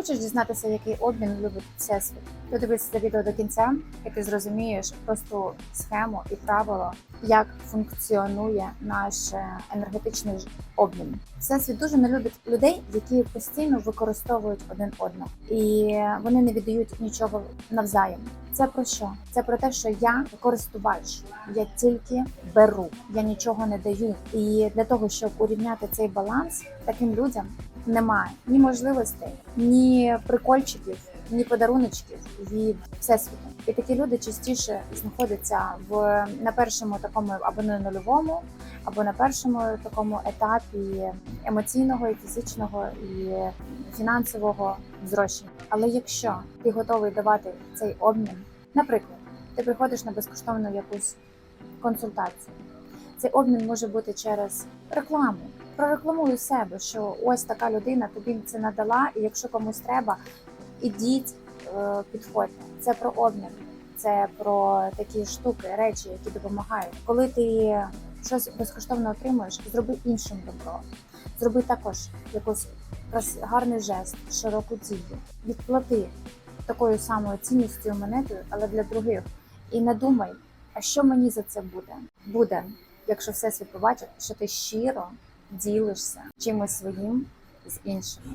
Хочеш дізнатися, який обмін любить всесвіт? Додивись це відео до кінця, і ти зрозумієш просту схему і правило, як функціонує наш е, енергетичний обмін. Всесвіт дуже не любить людей, які постійно використовують один одного, і вони не віддають нічого навзаєм. Це про що? Це про те, що я користувач, я тільки беру, я нічого не даю. І для того, щоб урівняти цей баланс, таким людям немає ні можливостей, ні прикольчиків, ні подаруночків від всесвіту. І такі люди частіше знаходяться в на першому такому або на нульовому, або на першому такому етапі емоційного, і фізичного і фінансового зрощення. Але якщо ти готовий давати цей обмін, наприклад, ти приходиш на безкоштовну якусь консультацію. Цей обмін може бути через рекламу. Прорекламую себе, що ось така людина тобі це надала, і якщо комусь треба, ідіть, е, підходьте. Це про обмін, це про такі штуки, речі, які допомагають. Коли ти щось безкоштовно отримуєш, зроби іншим добро. Зроби також якийсь гарний жест, широку дію. Відплати такою самою цінністю монетою, але для других. І не думай, а що мені за це буде? Буде, якщо всесвіт побачить, що ти щиро ділишся чимось своїм з іншими.